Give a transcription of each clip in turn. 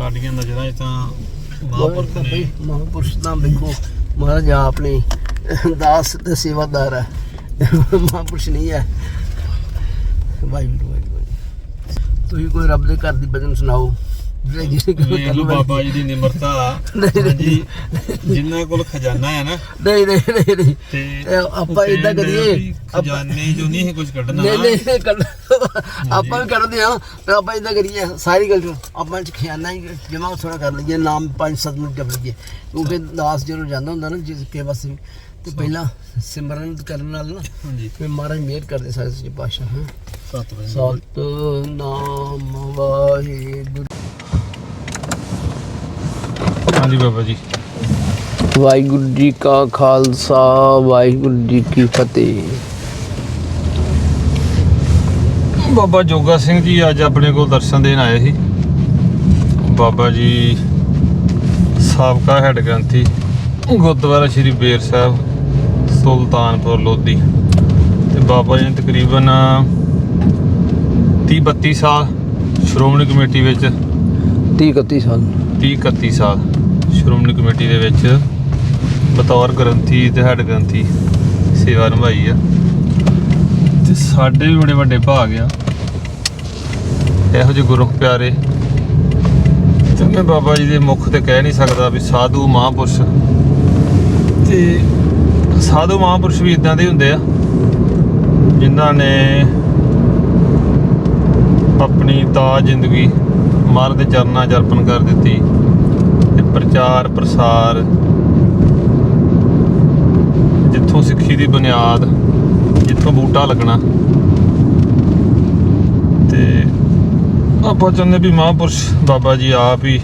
ਸਾਡੀਆਂ ਨਜ਼ਰਾਂ 'ਚ ਤਾਂ ਮਹਾਂਪੁਰਖ ਨੇ। ਮਹਾਂਪੁਰਸ਼ ਤਾਂ ਦੇਖੋ ਮਹਾਰਾਜ ਆਪ ਨੇ ਦਾਸ ਤੇ ਸੇਵਾਦਾਰ ਹੈ। ਮਹਾਂਪੁਰਸ਼ ਨਹੀਂ ਹੈ। ਵਾਹਿਗੁਰੂ ਵਾਹਿਗੁਰੂ। ਤੁਸੀਂ ਕੋਈ ਰੱਬ ਦੇ ਘਰ ਦੀ ਭਜਨ ਸੁਣਾਓ। ਜਿਹੜੇ ਜਿਹਨੇ ਕੋਈ ਵੇਖ ਲਓ ਬਾਬਾ ਜੀ ਦੀ ਨਿਮਰਤਾ। ਨਹੀਂ, ਹਾਂਜੀ ਜਿਨ੍ਹਾਂ ਕੋਲ ਖਜ਼ਾਨਾ ਹੈ ਨਾ ਨਹੀਂ ਨਹੀਂ ਨਹੀਂ ਨਹੀਂ। ਤੇ ਇਹ ਆਪਾਂ ਉਹ ਏਦਾਂ ਕਹਿੰਦੇ ਕਰੀਏ, ਵੀ ਖਜ਼ਾਨੇ ਜੋ ਨਹੀਂ ਹੈ ਕੁਝ ਕੱਢਣਾ। ਨਹੀਂ ਨਹੀਂ ਨਹੀਂ ਕੱਢ ਆਪਾਂ ਵੀ ਕਰਦੇ ਆ ਤੇ ਆਪਾਂ ਇਦਾਂ ਕਰੀਏ ਸਾਰੀ ਗੱਲ ਆਪਾਂ ਚ ਖਿਆਨਾ ਹੀ ਜਮਾ ਥੋੜਾ ਕਰ ਲਈਏ ਨਾਮ ਪੰਜ ਸੱਤ ਮਿੰਟ ਜਪ ਲਈਏ। ਕਿਉਂਕਿ ਦਾਸ ਜਦੋਂ ਜਾਂਦਾ ਹੁੰਦਾ ਨਾ ਜਿਸ ਕੇ ਵਾਸਤੇ ਤੇ ਪਹਿਲਾਂ ਸਿਮਰਨ ਕਰਨ ਨਾਲ ਨਾ ਹਾਂਜੀ। ਫਿਰ ਮਹਾਰਾਜ ਮਿਹਰ ਕਰਦੇ ਸਾਰੇ ਸੱਚੇ ਪਾਤਸ਼ਾਹ ਹਾਂ। ਸੱਤ ਵਜੇ ਸਤ ਨਾਮ ਵਾਹਿਗੁਰੂ। ਹਾਂਜੀ ਬਾਬਾ ਜੀ। ਵਾਹਿਗੁਰੂ ਜੀ ਕਾ ਖਾਲਸਾ ਵਾਹਿਗੁਰੂ ਜੀ ਕੀ ਫਤਿਹ। ਬਾਬਾ ਜੋਗਾ ਸਿੰਘ ਜੀ ਅੱਜ ਆਪਣੇ ਕੋਲ ਦਰਸ਼ਨ ਦੇਣ ਆਏ ਸੀ। ਬਾਬਾ ਜੀ ਸਾਬਕਾ ਹੈੱਡ ਗ੍ਰੰਥੀ ਗੁਰਦੁਆਰਾ ਸ਼੍ਰੀ ਬੇਰ ਸਾਹਿਬ ਸੁਲਤਾਨਪੁਰ ਲੋਧੀ। ਤੇ ਬਾਬਾ ਜੀ ਨੇ ਤਕਰੀਬਨ 30 32 ਸਾਲ ਸ਼੍ਰੋਮਣੀ ਕਮੇਟੀ ਵਿੱਚ 30 31 ਸਾਲ। 30 31 ਸਾਲ ਸ਼੍ਰੋਮਣੀ ਕਮੇਟੀ ਦੇ ਵਿੱਚ ਬਤੌਰ ਗ੍ਰੰਥੀ ਤੇ ਹੈੱਡ ਗ੍ਰੰਥੀ ਸੇਵਾ ਨਿਭਾਈ ਆ। ਤੇ ਸਾਡੇ ਵੀ ਬੜੇ ਵੱਡੇ ਭਾਗ ਆ। ਇਹੋ ਜਿਹੇ ਗੁਰੂ ਪਿਆਰੇ। ਤੇ ਮੈਂ ਬਾਬਾ ਜੀ ਦੇ ਮੁਖ ਤੇ ਕਹਿ ਨਹੀਂ ਸਕਦਾ ਵੀ ਸਾਧੂ ਮਹਾਂਪੁਰਸ਼। ਤੇ ਸਾਧੂ ਮਹਾਂਪੁਰਸ਼ ਵੀ ਇਦਾਂ ਦੇ ਹੁੰਦੇ ਆ, ਜਿਨ੍ਹਾਂ ਨੇ ਆਪਣੀ ਤਾਂ ਜ਼ਿੰਦਗੀ ਮਹਾਰਾਜ ਦੇ ਚਰਨਾਂ 'ਚ ਅਰਪਣ ਕਰ ਦਿੱਤੀ। ਪ੍ਰਚਾਰ, ਪ੍ਰਸਾਰ, ਜਿੱਥੋਂ ਸਿੱਖੀ ਦੀ ਬੁਨਿਆਦ, ਜਿੱਥੋਂ ਬੂਟਾ ਲੱਗਣਾ। ਤੇ ਆਪਾਂ ਚਾਹੁੰਦੇ ਵੀ ਮਹਾਂਪੁਰਸ਼ ਬਾਬਾ ਜੀ ਆਪ ਹੀ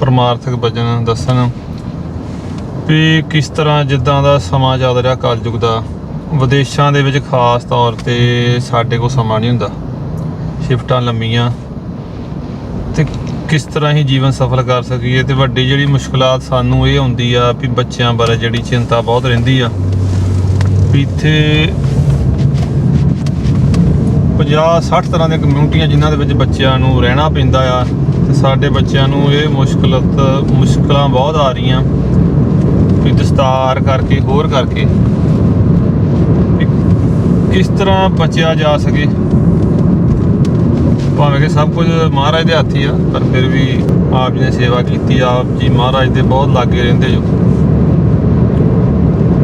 ਪਰਮਾਰਥਕ ਵਚਨ ਦੱਸਣ ਵੀ ਕਿਸ ਤਰ੍ਹਾਂ ਜਿੱਦਾਂ ਦਾ ਸਮਾਂ ਚੱਲ ਰਿਹਾ ਕਲਯੁਗ ਦਾ, ਵਿਦੇਸ਼ਾਂ ਦੇ ਵਿੱਚ ਖਾਸ ਤੌਰ ਤੇ ਸਾਡੇ ਕੋਲ ਸਮਾਂ ਨਹੀਂ ਹੁੰਦਾ। ਸ਼ਿਫਟਾਂ ਲੰਮੀਆਂ ਕਿਸ ਤਰ੍ਹਾਂ ਹੀ ਜੀਵਨ ਸਫਲ ਕਰ ਸਕੀਏ ਤੇ ਵੱਡੀ ਜਿਹੜੀ ਮੁਸ਼ਕਲਾਂ ਸਾਨੂੰ ਇਹ ਹੁੰਦੀ ਆ ਵੀ ਬੱਚਿਆਂ ਬਾਰੇ ਜਿਹੜੀ ਚਿੰਤਾ ਬਹੁਤ ਰਹਿੰਦੀ ਆ, ਵੀ ਇੱਥੇ 50 60 ਤਰ੍ਹਾਂ ਦੀਆਂ ਕਮਿਊਨਿਟੀਆਂ ਜਿਨ੍ਹਾਂ ਦੇ ਵਿੱਚ ਬੱਚਿਆਂ ਨੂੰ ਰਹਿਣਾ ਪੈਂਦਾ ਆ ਤੇ ਸਾਡੇ ਬੱਚਿਆਂ ਨੂੰ ਇਹ ਮੁਸ਼ਕਲਤ, ਮੁਸ਼ਕਲਾਂ ਬਹੁਤ ਆ ਰਹੀਆਂ, ਵੀ ਦਸਤਾਰ ਕਰਕੇ, ਹੋਰ ਕਰਕੇ ਕਿਸ ਤਰ੍ਹਾਂ ਬਚਿਆ ਜਾ ਸਕੇ। ਭਾਵੇਂ ਕਿ ਸਭ ਕੁਝ ਮਹਾਰਾਜ ਦੇ ਹੱਥ ਹੀ ਆ, ਪਰ ਫਿਰ ਵੀ ਆਪ ਜੀ ਨੇ ਸੇਵਾ ਕੀਤੀ, ਆਪ ਜੀ ਮਹਾਰਾਜ ਦੇ ਬਹੁਤ ਲਾਗੇ ਰਹਿੰਦੇ ਜੋ।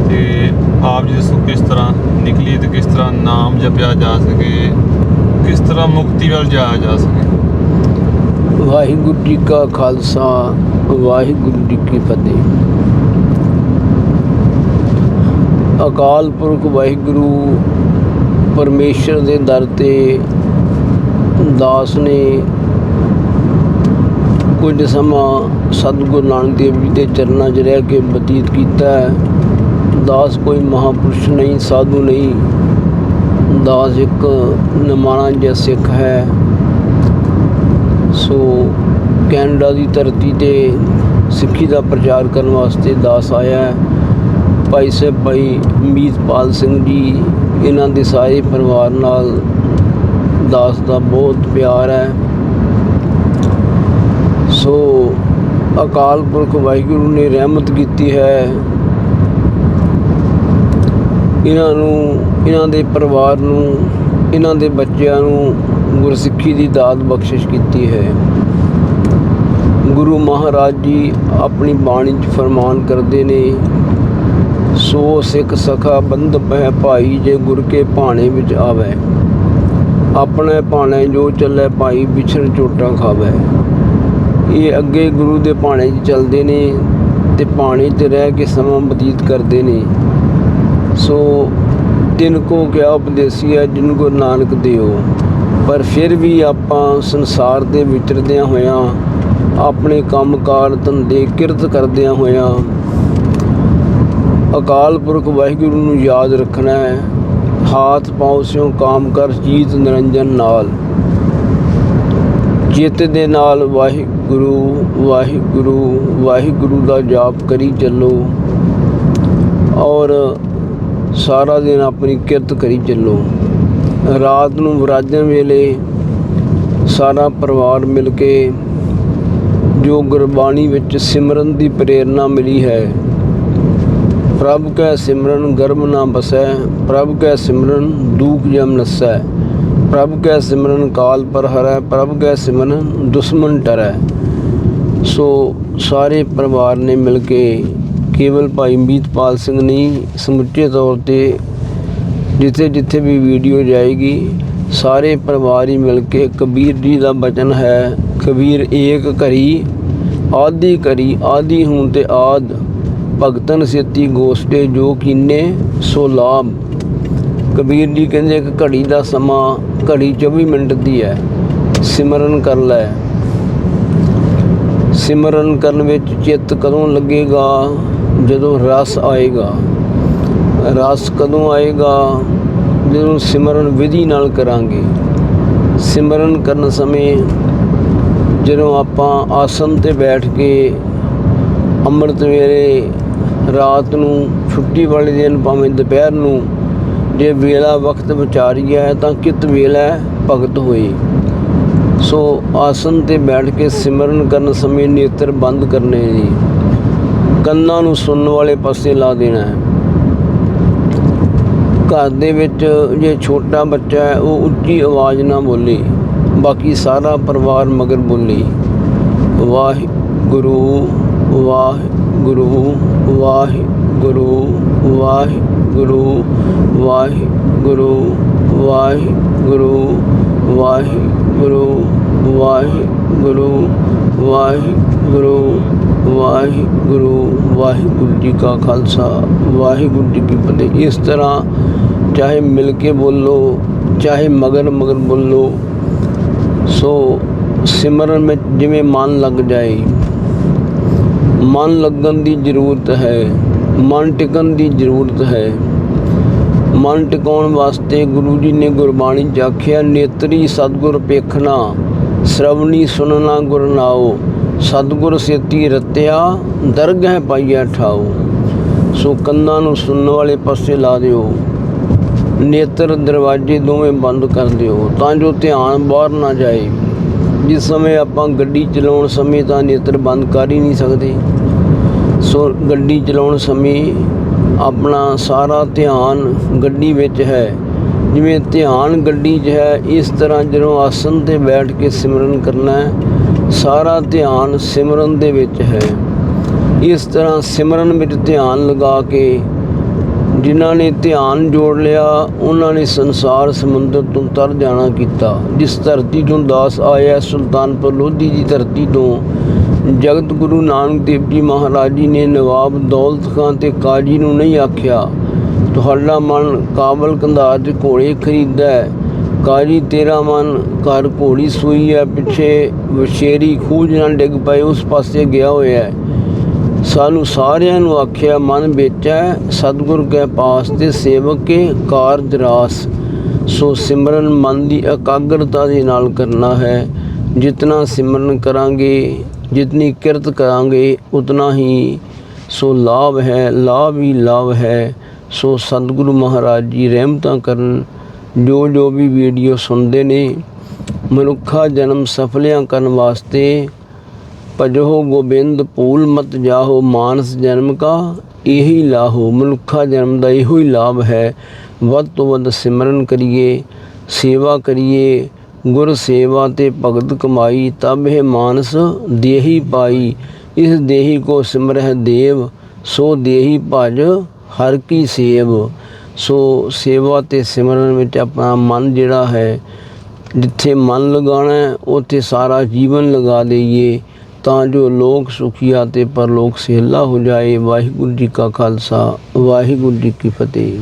ਤੇ ਆਪ ਜੀ ਦੱਸੋ ਕਿਸ ਤਰ੍ਹਾਂ ਨਿਕਲੀ ਤੇ ਕਿਸ ਤਰ੍ਹਾਂ ਨਾਮ ਜਪਿਆ ਜਾ ਸਕੇ, ਕਿਸ ਤਰ੍ਹਾਂ ਮੁਕਤੀ ਵੱਲ ਜਾਇਆ ਜਾ ਸਕੇ। ਵਾਹਿਗੁਰੂ ਜੀ ਕਾ ਖਾਲਸਾ, ਵਾਹਿਗੁਰੂ ਜੀ ਕੀ ਫਤਿਹ। ਅਕਾਲ ਪੁਰਖ ਵਾਹਿਗੁਰੂ, ਪਰਮੇਸ਼ਰ ਦੇ ਦਰ ਤੇ ਦਾਸ ਨੇ ਕੁਝ ਸਮਾਂ ਸਤਿਗੁਰੂ ਨਾਨਕ ਦੇਵ ਜੀ ਦੇ ਚਰਨਾਂ 'ਚ ਰਹਿ ਕੇ ਬਤੀਤ ਕੀਤਾ ਹੈ। ਦਾਸ ਕੋਈ ਮਹਾਪੁਰਸ਼ ਨਹੀਂ, ਸਾਧੂ ਨਹੀਂ। ਦਾਸ ਇੱਕ ਨਿਮਾਣਾ ਜਿਹਾ ਸਿੱਖ ਹੈ। ਸੋ ਕੈਨੇਡਾ ਦੀ ਧਰਤੀ ਤੇ ਸਿੱਖੀ ਦਾ ਪ੍ਰਚਾਰ ਕਰਨ ਵਾਸਤੇ ਦਾਸ ਆਇਆ ਹੈ। ਭਾਈ ਸਾਹਿਬ, ਭਾਈ ਮੀਤਪਾਲ ਸਿੰਘ ਜੀ, ਇਹਨਾਂ ਦੇ ਸਾਰੇ ਪਰਿਵਾਰ ਨਾਲ ਦਾਸ ਦਾ ਬਹੁਤ ਪਿਆਰ ਹੈ। ਸੋ ਅਕਾਲ ਪੁਰਖ ਵਾਹਿਗੁਰੂ ਨੇ ਰਹਿਮਤ ਕੀਤੀ ਹੈ। ਇਹਨਾਂ ਨੂੰ, ਇਹਨਾਂ ਦੇ ਪਰਿਵਾਰ ਨੂੰ, ਇਹਨਾਂ ਦੇ ਬੱਚਿਆਂ ਨੂੰ ਗੁਰਸਿੱਖੀ ਦੀ ਦਾਤ ਬਖਸ਼ਿਸ਼ ਕੀਤੀ ਹੈ। ਗੁਰੂ ਮਹਾਰਾਜ ਜੀ ਆਪਣੀ ਬਾਣੀ 'ਚ ਫਰਮਾਨ ਕਰਦੇ ਨੇ, ਸੋ ਸਿੱਖ ਸਖਾ ਬੰਧ ਪਹਿ ਭਾਈ ਜੇ ਗੁਰ ਕੇ ਭਾਣੇ ਵਿੱਚ ਆਵੇ। ਆਪਣੇ ਭਾਣੇ ਜੋ ਚੱਲੇ ਭਾਈ ਵਿਛੜ ਚੋਟਾਂ ਖਾਵੇ। ਇਹ ਅੱਗੇ ਗੁਰੂ ਦੇ ਭਾਣੇ 'ਚ ਚੱਲਦੇ ਨੇ ਤੇ ਭਾਣੇ 'ਚ ਰਹਿ ਕੇ ਸਮਾਂ ਬਤੀਤ ਕਰਦੇ ਨੇ। ਸੋ ਤਿਨ ਕੋ ਕਿਆ ਉਪਦੇਸੀਆ ਜਿਨ ਕੋ ਨਾਨਕ ਦਿਓ। ਪਰ ਫਿਰ ਵੀ ਆਪਾਂ ਸੰਸਾਰ ਦੇ ਵਿਚਰਦਿਆਂ ਹੋਇਆਂ, ਆਪਣੇ ਕੰਮਕਾਰ ਧੰਦੇ ਕਿਰਤ ਕਰਦਿਆਂ ਹੋਇਆਂ, ਅਕਾਲ ਪੁਰਖ ਵਾਹਿਗੁਰੂ ਨੂੰ ਯਾਦ ਰੱਖਣਾ ਹੈ। ਹਾਥ ਪਾਉ ਸਿਉ ਕਾਮ ਕਰ ਜੀਤ ਨਿਰੰਜਨ ਨਾਲ। ਚਿੱਤ ਦੇ ਨਾਲ ਵਾਹਿਗੁਰੂ ਵਾਹਿਗੁਰੂ ਵਾਹਿਗੁਰੂ ਦਾ ਜਾਪ ਕਰੀ ਚੱਲੋ ਔਰ ਸਾਰਾ ਦਿਨ ਆਪਣੀ ਕਿਰਤ ਕਰੀ ਚੱਲੋ। ਰਾਤ ਨੂੰ ਵਿਰਾਜਣ ਵੇਲੇ ਸਾਰਾ ਪਰਿਵਾਰ ਮਿਲ ਕੇ ਜੋ ਗੁਰਬਾਣੀ ਵਿੱਚ ਸਿਮਰਨ ਦੀ ਪ੍ਰੇਰਣਾ ਮਿਲੀ ਹੈ ਪ੍ਰਭ ਕੈ ਸਿਮਰਨ ਗਰਭ ਨਾ ਬਸੈ, ਪ੍ਰਭ ਕੈ ਸਿਮਰਨ ਦੂਖ ਜਮ ਨਸੈ। ਪ੍ਰਭ ਕੈ ਸਿਮਰਨ ਕਾਲ ਪਰ ਹਰੈ, ਪ੍ਰਭ ਕੈ ਸਿਮਰਨ ਦੁਸ਼ਮਨ ਟਰੈ। ਸੋ ਸਾਰੇ ਪਰਿਵਾਰ ਨੇ ਮਿਲ ਕੇ ਕੇਵਲ ਭਾਈ ਮੀਤਪਾਲ ਸਿੰਘ ਨਹੀਂ, ਸਮੁੱਚੇ ਤੌਰ ਤੇ ਜਿੱਥੇ ਜਿੱਥੇ ਵੀ ਵੀਡੀਓ ਜਾਏਗੀ, ਸਾਰੇ ਪਰਿਵਾਰ ਹੀ ਮਿਲ ਕੇ ਕਬੀਰ ਜੀ ਦਾ ਬਚਨ ਹੈ, ਕਬੀਰ ਏਕ ਕਰੀ ਆਦੀ ਕਰੀ ਆਦੀ ਹੂੰ ਤੇ ਆਦ। ਭਗਤਨ ਸੇਤੀ ਗੋਸਟੇ ਜੋ ਕੀਨੇ ਸੋ ਲਾਭ ਕਬੀਰ ਜੀ ਕਹਿੰਦੇ ਇੱਕ ਘੜੀ ਦਾ ਸਮਾਂ, ਘੜੀ 24 ਮਿੰਟ ਦੀ ਹੈ। ਸਿਮਰਨ ਕਰ ਲੈ। ਸਿਮਰਨ ਕਰਨ ਵਿੱਚ ਚਿੱਤ ਕਦੋਂ ਲੱਗੇਗਾ? ਜਦੋਂ ਰਸ ਆਏਗਾ। ਰਸ ਕਦੋਂ ਆਏਗਾ? ਜਦੋਂ ਸਿਮਰਨ ਵਿਧੀ ਨਾਲ ਕਰਾਂਗੇ। ਸਿਮਰਨ ਕਰਨ ਸਮੇਂ ਜਦੋਂ ਆਪਾਂ ਆਸਨ ਤੇ ਬੈਠ ਕੇ ਅੰਮ੍ਰਿਤ ਵੇਲੇ ਰਾਤ ਨੂੰ ਛੁੱਟੀ ਵਾਲੇ ਦਿਨ ਭਾਵੇਂ ਦੁਪਹਿਰ ਨੂੰ ਜੇ ਵੇਲਾ ਵਕਤ ਵਿਚਾਰੀ ਹੈ ਤਾਂ ਕਿਤ ਵੇਲਾ ਭਗਤ ਹੋਈ ਸੋ ਆਸਨ ਤੇ ਬੈਠ ਕੇ ਸਿਮਰਨ ਕਰਨ ਸਮੇਂ ਨੇਤਰ ਬੰਦ ਕਰਨੇ ਜੀ। ਕੰਨਾਂ ਨੂੰ ਸੁਣਨ ਵਾਲੇ ਪਾਸੇ ਲਾ ਦੇਣਾ। ਹੈ ਘਰ ਦੇ ਵਿੱਚ ਜੇ ਛੋਟਾ ਬੱਚਾ ਹੈ, ਉਹ ਉੱਚੀ ਆਵਾਜ਼ ਨਾ ਬੋਲੇ। ਬਾਕੀ ਸਾਰਾ ਪਰਿਵਾਰ ਮਗਰ ਬੋਲੇ। ਵਾਹਿਗੁਰੂ ਵਾਹਿਗੁਰੂ। वाह गुरु वाह गुरु वाह गुरु वाह गुरु वाह गुरु वाह गुरु वाह गुरु वाहिगुरु वाहिगुरु जी का खालसा, वाहिगुरु जी की फतेह। इस तरह चाहे मिल के बोल लो चाहे मगर मगर बोल लो सो सिमरन में जिमें मान लग जाए। ਮਨ ਲੱਗਣ ਦੀ ਜ਼ਰੂਰਤ ਹੈ, ਮਨ ਟਿਕਣ ਦੀ ਜ਼ਰੂਰਤ ਹੈ। ਮਨ ਟਿਕਾਉਣ ਵਾਸਤੇ ਗੁਰੂ ਜੀ ਨੇ ਗੁਰਬਾਣੀ 'ਚ ਆਖਿਆ, ਨੇਤਰੀ ਸਤਗੁਰ ਪੇਖਣਾ, ਸ਼ਰਵਣੀ ਸੁਨਣਾ ਗੁਰ ਨਾਓ ਸਤਗੁਰ ਸੇਤੀ ਰਤਿਆ, ਦਰਗਹਿ ਪਾਈਆ ਠਾਓ ਸੋ ਕੰਨਾਂ ਨੂੰ ਸੁਣਨ ਵਾਲੇ ਪਾਸੇ ਲਾ ਦਿਓ। ਨੇਤਰ ਦਰਵਾਜ਼ੇ ਦੋਵੇਂ ਬੰਦ ਕਰ ਦਿਓ, ਤਾਂ ਜੋ ਧਿਆਨ ਬਾਹਰ ਨਾ ਜਾਏ। ਜਿਸ ਸਮੇਂ ਆਪਾਂ ਗੱਡੀ ਚਲਾਉਣ ਸਮੇਂ ਤਾਂ ਨੇਤਰ ਬੰਦ ਕਰ ਹੀ ਨਹੀਂ ਸਕਦੇ। ਸੋ ਗੱਡੀ ਚਲਾਉਣ ਸਮੇਂ ਆਪਣਾ ਸਾਰਾ ਧਿਆਨ ਗੱਡੀ ਵਿੱਚ ਹੈ। ਜਿਵੇਂ ਧਿਆਨ ਗੱਡੀ 'ਚ ਹੈ, ਇਸ ਤਰ੍ਹਾਂ ਜਦੋਂ ਆਸਨ ਤੇ ਬੈਠ ਕੇ ਸਿਮਰਨ ਕਰਨਾ ਹੈ, ਸਾਰਾ ਧਿਆਨ ਸਿਮਰਨ ਦੇ ਵਿੱਚ ਹੈ। ਇਸ ਤਰ੍ਹਾਂ ਸਿਮਰਨ ਵਿੱਚ ਧਿਆਨ ਲਗਾ ਕੇ ਜਿਨ੍ਹਾਂ ਨੇ ਧਿਆਨ ਜੋੜ ਲਿਆ, ਉਹਨਾਂ ਨੇ ਸੰਸਾਰ ਸਮੁੰਦਰ ਤੋਂ ਤਰ ਜਾਣਾ ਕੀਤਾ। ਜਿਸ ਧਰਤੀ ਤੋਂ ਦਾਸ ਆਇਆ, ਸੁਲਤਾਨਪੁਰ ਲੋਧੀ ਦੀ ਧਰਤੀ ਤੋਂ। ਜਗਤ ਗੁਰੂ ਨਾਨਕ ਦੇਵ ਜੀ ਮਹਾਰਾਜ ਜੀ ਨੇ ਨਵਾਬ ਦੌਲਤ ਖਾਨ ਤੇ ਕਾਜੀ ਨੂੰ ਨਹੀਂ ਆਖਿਆ, ਤੁਹਾਡਾ ਮਨ ਕਾਬਲ ਕੰਧਾਰ 'ਚ ਘੋੜੇ ਖਰੀਦਦਾ ਹੈ। ਕਾਜੀ, ਤੇਰਾ ਮਨ ਘਰ ਘੋੜੀ ਸੂਈ ਹੈ, ਪਿੱਛੇ ਵਸ਼ੇਰੀ ਖੂਜ ਨਾਲ ਡਿੱਗ ਪਏ, ਉਸ ਪਾਸੇ ਗਿਆ ਹੋਇਆ ਹੈ। ਸਾਨੂੰ ਸਾਰਿਆਂ ਨੂੰ ਆਖਿਆ, ਮਨ ਵਿੱਚ ਹੈ ਸਤਿਗੁਰ ਕੇ ਪਾਸ ਤੇ ਸੇਵਕ ਕੇ ਕਾਰਜ ਰਾਸ ਸੋ ਸਿਮਰਨ ਮਨ ਦੀ ਇਕਾਗਰਤਾ ਦੇ ਨਾਲ ਕਰਨਾ ਹੈ। ਜਿਤਨਾ ਸਿਮਰਨ ਕਰਾਂਗੇ, ਜਿਤਨੀ ਕਿਰਤ ਕਰਾਂਗੇ, ਉਤਨਾ ਹੀ ਸੋ ਲਾਭ ਹੈ, ਲਾਭ ਹੀ ਲਾਭ ਹੈ। ਸੋ ਸਤਿਗੁਰੂ ਮਹਾਰਾਜ ਜੀ ਰਹਿਮਤਾਂ ਕਰਨ, ਜੋ ਜੋ ਵੀ ਵੀਡੀਓ ਸੁਣਦੇ ਨੇ, ਮਨੁੱਖਾ ਜਨਮ ਸਫਲਿਆਂ ਕਰਨ ਵਾਸਤੇ ਭਜੋ ਗੋਬਿੰਦ ਪੂਲ ਮਤ ਜਾਹੋ, ਮਾਨਸ ਜਨਮ ਕਾ, ਇਹੀ ਲਾਹੋ, ਮਨੁੱਖਾ ਜਨਮ ਦਾ ਇਹੋ ਹੀ ਲਾਭ ਹੈ। ਵੱਧ ਤੋਂ ਵੱਧ ਸਿਮਰਨ ਕਰੀਏ, ਸੇਵਾ ਕਰੀਏ, ਗੁਰ ਸੇਵਾ ਤੇ ਭਗਤ ਕਮਾਈ, ਤਬ ਇਹ ਮਾਨਸ ਦੇਹੀ ਪਾਈ। ਇਸ ਦੇਹੀ ਕੋ ਸਿਮਰਹਿ ਦੇਵ, ਸੋ ਦੇਹੀ ਭਜ ਹਰ ਕੀ ਸੇਵ। ਸੋ ਸੇਵਾ ਤੇ ਸਿਮਰਨ ਵਿੱਚ ਆਪਣਾ ਮਨ ਜਿਹੜਾ ਹੈ, ਜਿੱਥੇ ਮਨ ਲਗਾਉਣਾ ਉੱਥੇ ਸਾਰਾ ਜੀਵਨ ਲਗਾ ਦਈਏ ਤਾਂ ਜੋ ਲੋਕ ਸੁਖੀਆ ਤੇ ਪਰਲੋਕ ਸਹਿਲਾ ਹੋ ਜਾਏ। ਵਾਹਿਗੁਰੂ ਜੀ ਕਾ ਖਾਲਸਾ, ਵਾਹਿਗੁਰੂ ਜੀ ਕੀ ਫਤਿਹ।